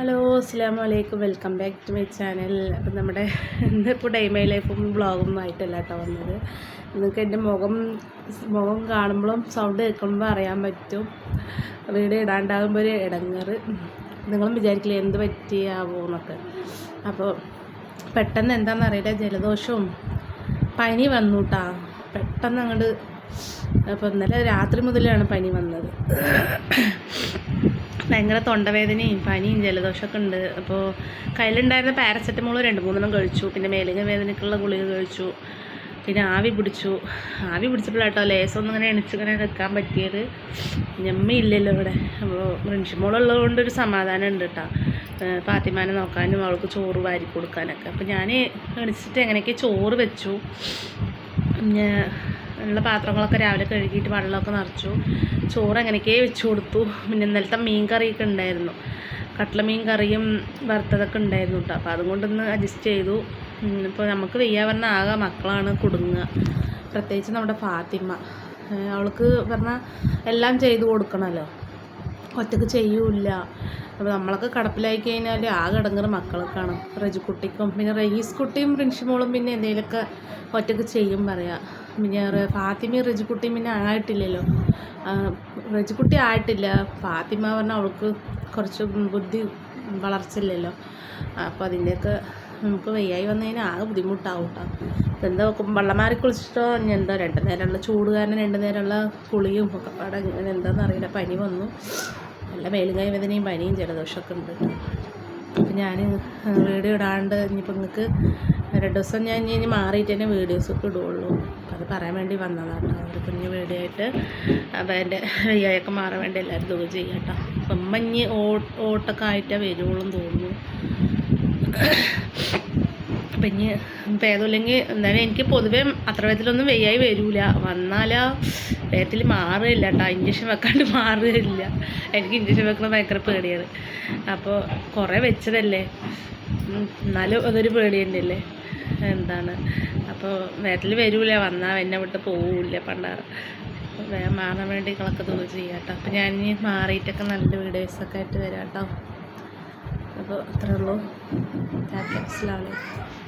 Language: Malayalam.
ഹലോ അസ്സാം വലൈക്കും welcome back to my channel. അപ്പം നമ്മുടെ ഇന്നിപ്പോൾ ഡേ മൈ ലൈഫും വ്ളോഗും ആയിട്ടല്ല കേട്ടോ വന്നത്. നിങ്ങൾക്ക് എന്റെ മുഖം മുഖം കാണുമ്പോഴും സൗണ്ട് കേൾക്കുമ്പോൾ അറിയാൻ പറ്റും. വീഡിയോ ഇടാണ്ടാകുമ്പോൾ ഒരു ഇടങ്ങറ്. നിങ്ങളും വിചാരിക്കില്ല എന്ത് പറ്റിയാവോ എന്നൊക്കെ. അപ്പോൾ പെട്ടെന്ന് എന്താണെന്ന് അറിയില്ല. ജലദോഷവും പനി വന്നു കേട്ടാ പെട്ടെന്ന് അങ്ങോട്ട് അപ്പോൾ ഇന്നലെ രാത്രി മുതലാണ് പനി വന്നത്. ഭയങ്കര തൊണ്ടവേദനയും പനിയും ജലദോഷമൊക്കെ ഉണ്ട്. അപ്പോൾ കയ്യിലുണ്ടായിരുന്ന പാരസെറ്റമോൾ രണ്ട് മൂന്നെണ്ണം കഴിച്ചു. പിന്നെ മേലിങ്ങ വേദനയ്ക്കുള്ള ഗുളിക കഴിച്ചു. പിന്നെ ആവി പിടിച്ചു. ആവി പിടിച്ചപ്പോഴാട്ടോ ലേസൊന്നും ഇങ്ങനെ എണിച്ചിങ്ങനെ നിൽക്കാൻ പറ്റിയത്. ഞമ്മയില്ലല്ലോ ഇവിടെ. അപ്പോൾ റിൻഷിമോളുള്ളത് ഒരു സമാധാനം ഉണ്ട് കേട്ടോ. പാത്തിമാനെ നോക്കാനും അവൾക്ക് ചോറ് വാരി കൊടുക്കാനൊക്കെ. അപ്പോൾ ഞാൻ എണിച്ചിട്ട് എങ്ങനെയൊക്കെ ചോറ് വെച്ചു. ഉള്ള പാത്രങ്ങളൊക്കെ രാവിലെ കഴുകിയിട്ട് വെള്ളമൊക്കെ നിറച്ചു. ചോറ് എങ്ങനെയൊക്കെ വെച്ചു കൊടുത്തു. പിന്നെ ഇന്നലത്തെ മീൻ കറിയൊക്കെ ഉണ്ടായിരുന്നു. കട്ടിള മീൻ കറിയും വറുത്തതൊക്കെ ഉണ്ടായിരുന്നു കേട്ടോ. അപ്പോൾ അതുകൊണ്ടൊന്ന് അഡ്ജസ്റ്റ് ചെയ്തു. ഇപ്പോൾ നമുക്ക് വെയ്യാ പറഞ്ഞാൽ ആകെ മക്കളാണ് കുടുങ്ങുക. പ്രത്യേകിച്ച് നമ്മുടെ ഫാത്തിമ അവൾക്ക് പറഞ്ഞാൽ എല്ലാം ചെയ്തു കൊടുക്കണമല്ലോ. ഒറ്റയ്ക്ക് ചെയ്യൂല അപ്പോൾ നമ്മളൊക്കെ കടപ്പിലായി കഴിഞ്ഞാൽ ആ ഇടങ്ങറ് മക്കൾക്കാണ് കുട്ടിക്കും പിന്നെ റയീസ് കുട്ടിയും പ്രിൻഷിമോളും പിന്നെ എന്തെങ്കിലുമൊക്കെ ഒറ്റയ്ക്ക് ചെയ്യും പറയാം. പിന്നെ ഫാത്തിമയും കുട്ടിയും പിന്നെ ആയിട്ടില്ലല്ലോ. റജു കുട്ടി ആയിട്ടില്ല. ഫാത്തിമ പറഞ്ഞാൽ അവൾക്ക് കുറച്ച് ബുദ്ധി വളർച്ചയില്ലല്ലോ. അപ്പോൾ അതിന്റെയൊക്കെ നമുക്ക് വയ്യായി വന്നതിന് ആകെ ബുദ്ധിമുട്ടാവും കേട്ടോ എന്താ വെള്ളമാറി കുളിച്ചിട്ടോ ഇനി എന്താ രണ്ട് നേരമുള്ള ചൂട് കാരണം രണ്ട് നേരമുള്ള കുളിയും ഒക്കെ പാടെ ഇങ്ങനെ എന്താണെന്ന് അറിയില്ല. പനി വന്നു. നല്ല മേലുകായ വേദനയും പനിയും ജലദോഷമൊക്കെ ഉണ്ട് അപ്പം ഞാൻ വീഡിയോ ഇടാണ്ട് ഇനിയിപ്പോൾ നിങ്ങൾക്ക് രണ്ട് ദിവസം ഞാൻ ഇനി മാറിയിട്ട് തന്നെ വീഡിയോസൊക്കെ ഇടുകയുള്ളൂ അപ്പം അത് പറയാൻ വേണ്ടി വന്നതാണ് കേട്ടോ ഒരു കുഞ്ഞ് വീഡിയോ ആയിട്ട് അപ്പം എന്റെ വയ്യായൊക്കെ മാറാൻ വേണ്ടി എല്ലാവരും ദൂരം ചെയ്യാം കേട്ടോ അപ്പം ഉമ്മ ഇനി ഓട്ടൊക്കെ ആയിട്ടേ വരുവുള്ളൂ തോന്നുന്നു. അപ്പം ഇനി ഭേദമില്ലെങ്കിൽ എന്തായാലും എനിക്ക് പൊതുവേ അത്ര വിധത്തിലൊന്നും വെയ്യായി വരില്ല വന്നാലാ വേഗത്തിൽ മാറുകയില്ല കേട്ടോ ഇഞ്ചക്ഷൻ വെക്കാണ്ട് മാറുകയില്ല. എനിക്ക് ഇഞ്ചക്ഷൻ വെക്കണം ഭയങ്കര പേടിയാണ്. അപ്പോൾ കുറേ വെച്ചതല്ലേ? എന്നാലും അതൊരു പേടി തന്നെയല്ലേ എന്താണ്? അപ്പോൾ വേഗത്തിൽ വരില്ല വന്നാൽ എന്നെ വിട്ട് പോവില്ല പണ്ടാറ് മാറാൻ വേണ്ടി നിങ്ങളൊക്കെ തോന്നി ചെയ്യാം കേട്ടോ അപ്പോൾ ഞാൻ മാറിയിട്ടൊക്കെ നല്ല വീഡിയോസൊക്കെ ആയിട്ട് വരാം കേട്ടോ അപ്പോൾ അത്രേ ഉള്ളൂ. അസ്സലാമു അലൈക്കും.